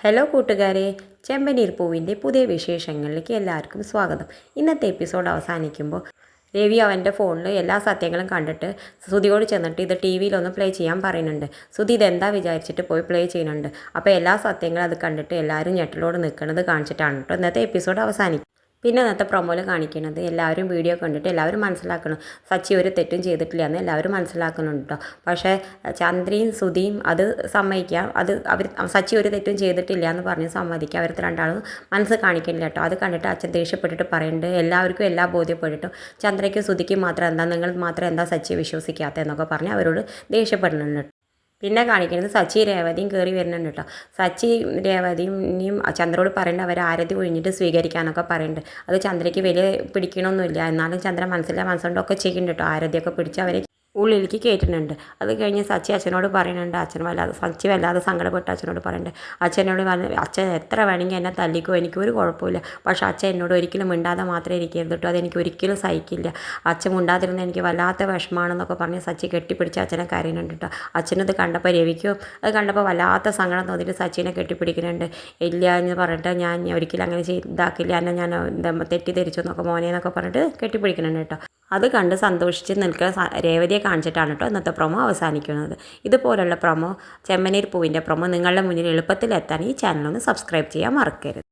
Hello കൂട്ടുകാരെ ചെമ്പനീർ പൂവിന്റെ പുതിയ വിശേഷങ്ങളിലേക്ക് എല്ലാവർക്കും സ്വാഗതം. ഇന്നത്തെ എപ്പിസോഡ് അവസാനിക്കുമ്പോൾ രവി അവന്റെ ഫോണിൽ എല്ലാ സത്യങ്ങളും കണ്ടിട്ട് ശ്രുതിയോട് ചെന്നിട്ട് ഇത് ടി വിയിലൊന്ന് പ്ലേ ചെയ്യാൻ പറയുന്നുണ്ട്. ശ്രുതി ഇതെന്താ വിചാരിച്ചിട്ട് പോയി പ്ലേ ചെയ്യുന്നുണ്ട്. അപ്പോൾ എല്ലാ സത്യങ്ങളും അത് കണ്ടിട്ട് എല്ലാവരും ഞെട്ടലോട് നിൽക്കുന്നത് കാണിച്ചിട്ടാണ് കേട്ടോ ഇന്നത്തെ എപ്പിസോഡ് അവസാനിക്കും പിന്നെ അന്നത്തെ പ്രൊമോയിൽ കാണിക്കണത് എല്ലാവരും വീഡിയോ കണ്ടിട്ട് എല്ലാവരും മനസ്സിലാക്കണം. സച്ചി ഒരു തെറ്റും ചെയ്തിട്ടില്ല എന്ന് എല്ലാവരും മനസ്സിലാക്കുന്നുണ്ട് കേട്ടോ പക്ഷേ ചന്ദ്രയും സുധിയും അത് സമ്മതിക്കാം. അത് അവർ സച്ചി ഒരു തെറ്റും ചെയ്തിട്ടില്ല എന്ന് പറഞ്ഞ് സമ്മതിക്കുക അവർ രണ്ടാളും മനസ്സ് കാണിക്കുന്നില്ല കേട്ടോ അത് കണ്ടിട്ട് അച്ഛൻ ദേഷ്യപ്പെട്ടിട്ട് പറയുന്നുണ്ട് എല്ലാവർക്കും എല്ലാം ബോധ്യപ്പെട്ടിട്ടും ചന്ദ്രയ്ക്കും സുധിക്കും മാത്രം എന്താ നിങ്ങൾ മാത്രം എന്താ സച്ചിയെ വിശ്വസിക്കാത്തതെന്നൊക്കെ പറഞ്ഞ് അവരോട് ദേഷ്യപ്പെടുന്നുണ്ട് പിന്നെ കാണിക്കുന്നത് സച്ചി രേവതിയും കയറി വരുന്നുണ്ട് കേട്ടോ. സച്ചി രേവതിയും ചന്ദ്രോട് പറയേണ്ട അവർ ആരതി ഒഴിഞ്ഞിട്ട് സ്വീകരിക്കാനൊക്കെ പറയുന്നുണ്ട് അത് ചന്ദ്രയ്ക്ക് വലിയ പിടിക്കണമൊന്നുമില്ല എന്നാലും ചന്ദ്ര മനസ്സിലെ മനസ്സുകൊണ്ടൊക്കെ ചെയ്യുന്നുണ്ട് കേട്ടോ. ആരതിയൊക്കെ പിടിച്ച് അവരെ ഉള്ളിലേക്ക് കയറ്റുന്നുണ്ട് അത് കഴിഞ്ഞ് സച്ചി അച്ഛനോട് പറയുന്നുണ്ട് അച്ഛൻ വല്ലാതെ സച്ചി വല്ലാതെ സങ്കടപ്പെട്ട് അച്ഛനോട് പറയുന്നുണ്ട്. അച്ഛനോട് അച്ഛൻ എത്ര വേണമെങ്കിൽ എന്നെ തല്ലിക്കോ എനിക്ക് ഒരു കുഴപ്പമില്ല. പക്ഷേ അച്ഛൻ എന്നോട് ഒരിക്കലും മിണ്ടാതെ മാത്രമേ ഇരിക്കരുത് കേട്ടോ അതെനിക്ക് ഒരിക്കലും സഹിക്കില്ല. അച്ഛൻ മിണ്ടാതിരുന്ന എനിക്ക് വല്ലാത്ത വിഷമാണെന്നൊക്കെ പറഞ്ഞ് സച്ചി കെട്ടിപ്പിടിച്ച് അച്ഛനെ കരയുന്നുണ്ട് കേട്ടോ അച്ഛനത് കണ്ടപ്പോൾ രവിക്കും അത് കണ്ടപ്പോൾ വല്ലാത്ത സങ്കടം തോന്നിയിട്ട് സച്ചിനെ കെട്ടിപ്പിടിക്കുന്നുണ്ട്. ഇല്ല എന്ന് പറഞ്ഞിട്ട് ഞാൻ ഒരിക്കലും അങ്ങനെ ചെയ്താക്കില്ല എന്നെ ഞാൻ തെറ്റിദ്ധരിച്ചു എന്നൊക്കെ മോനെ എന്നൊക്കെ പറഞ്ഞിട്ട് കെട്ടിപ്പിടിക്കുന്നുണ്ട് കേട്ടോ അത് കണ്ട് സന്തോഷിച്ച് നിൽക്കുന്ന രേവതിയെ കാണിച്ചിട്ടാണ് കേട്ടോ ഇന്നത്തെ പ്രൊമോ അവസാനിക്കുന്നത്. ഇതുപോലുള്ള പ്രൊമോ ചെമ്മനീർ പൂവിന്റെ പ്രൊമോ നിങ്ങളുടെ മുന്നിൽ എളുപ്പത്തിൽ എത്താൻ ഈ ചാനൽ ഒന്ന് സബ്സ്ക്രൈബ് ചെയ്യാൻ മറക്കരുത്.